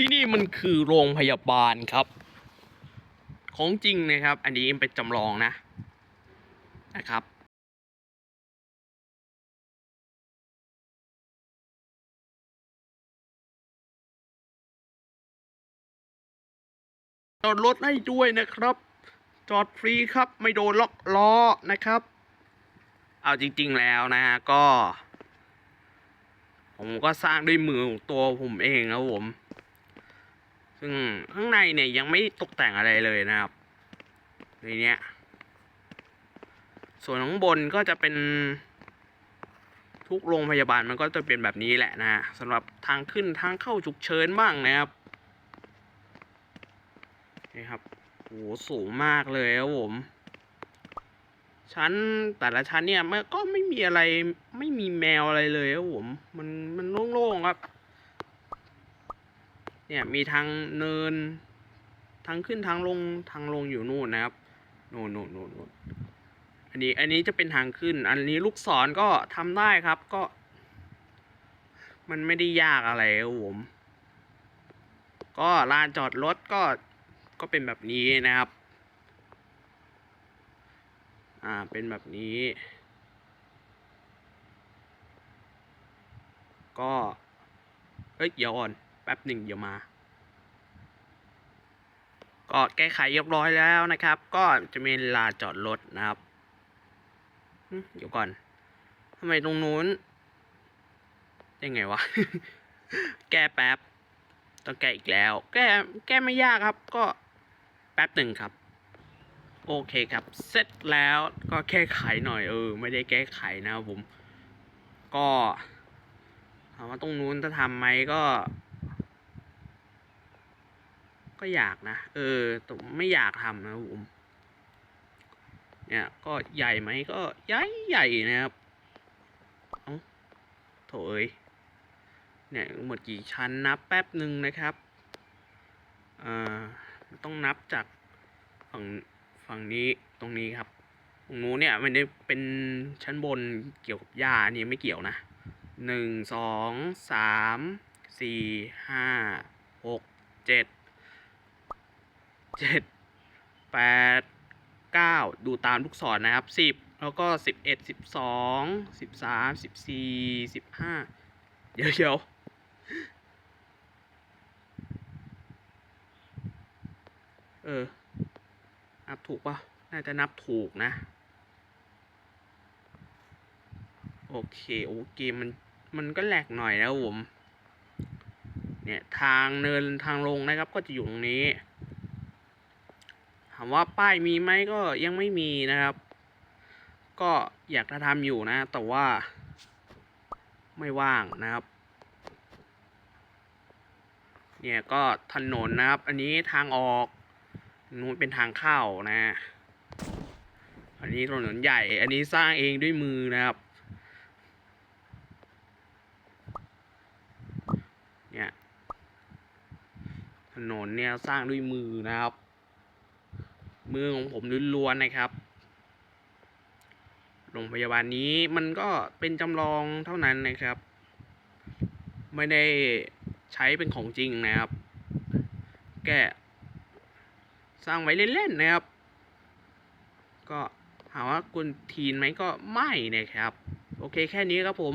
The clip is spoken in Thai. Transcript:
ที่นี่มันคือโรงพยาบาลครับ ของจริงนะครับ อันนี้เป็นจำลองนะ นะครับจอดรถให้ด้วยนะครับ จอดฟรีครับ ไม่โดนล็อกล้อนะครับ เอาจริง ๆแล้วนะฮะก็ ผมก็สร้างด้วยมือของตัวผมเองนะผม ซึ่งข้างในเนี่ยยังไม่ตกแต่งอะไรเลยนะครับ ในเนี้ย ส่วนข้างบนก็จะเป็น ทุกโรงพยาบาลมันก็จะเป็นแบบนี้แหละนะฮะสำหรับทางขึ้นทางเข้าฉุกเฉินบ้างนะครับนี่ครับโหสูงมากเลยครับผม ชั้นแต่ละชั้นเนี่ยมันก็ไม่มีอะไรไม่มีแมวอะไรเลยครับผม มันมันโล่งๆครับ เนี่ยมีทางเนินทางขึ้นทางลงทางลงอยู่นู่นนะครับนู่นนู่นนู่นอันนี้อันนี้จะเป็นทางขึ้น อันนี้ลูกศรก็ทำได้ครับก็ มันไม่ได้ยากอะไรครับผมก็ลานจอดรถก็ก็เป็นแบบนี้นะครับ อ่าเป็นแบบนี้ ก็เฮ้ยเดี๋ยวก่อน ป๊บหนึ่งเดี๋ยวมา ก็แก้ไขเรียบร้อยแล้วนะครับ ก็จะมีลาจอดรถนะครับเดี๋ยวก่อนทำไมตรงนู้นยังไงวะ แก้แป๊บ ต้องแก้อีกแล้ว แก้แก้ไม่ยากครับ ก็แป๊บหนึ่งครับ โอเคครับ เสร็จแล้วก็แก้ไขหน่อยเออ ไม่ได้แก้ไขนะครับผม ก็ถามว่าตรงนู้นจะทำไหมก็ ก็อยากนะ เออแต่ไม่อยากทำนะผม เนี่ย ก็ใหญ่ไหมก็ใหญ่ใหญ่นะครับเอ้าโถเอ้ยเนี่ยหมดกี่ชั้นนับแป๊บหนึ่งนะครับอ่าต้องนับจากฝั่งฝั่งนี้ตรงนี้ครับตรงนู้นเนี่ยมันได้เป็นชั้นบนเกี่ยวกับหญ้าอันนี้ไม่เกี่ยวนะหนึ่งสองสามสี่ห้าหกเจ็ด เจ็ดแปดเก้าดูตามลูกศรนะครับสิบแล้วก็สิบเอ็ดสิบสองสิบสามสิบสี่สิบห้าเดี๋ยวเดี๋ยวเออ นับถูกปะน่าจะนับถูกนะ โอเค โอเคมัน มันก็แหลกหน่อยนะผม เนี่ย ทางเนินทางลงนะครับ ก็จะอยู่ตรงนี้ ถามว่าป้ายมีไหมก็ยังไม่มีนะครับ ก็อยากจะทำอยู่นะ แต่ว่า ไม่ว่างนะครับ เนี่ยก็ถนนนะครับ อันนี้ทางออกนู้นเป็นทางเข้านะ อันนี้ถนนใหญ่ อันนี้สร้างเองด้วยมือนะครับ เนี่ยถนนเนี่ยสร้างด้วยมือนะครับ มือของผมล้วนๆนะครับ โรงพยาบาลนี้มันก็เป็นจำลองเท่านั้นนะครับ ไม่ได้ใช้เป็นของจริงนะครับ แกสร้างไว้เล่นๆนะครับ ก็ถามว่ากุนทีนไหมก็ไม่นะครับ โอเคแค่นี้ครับผม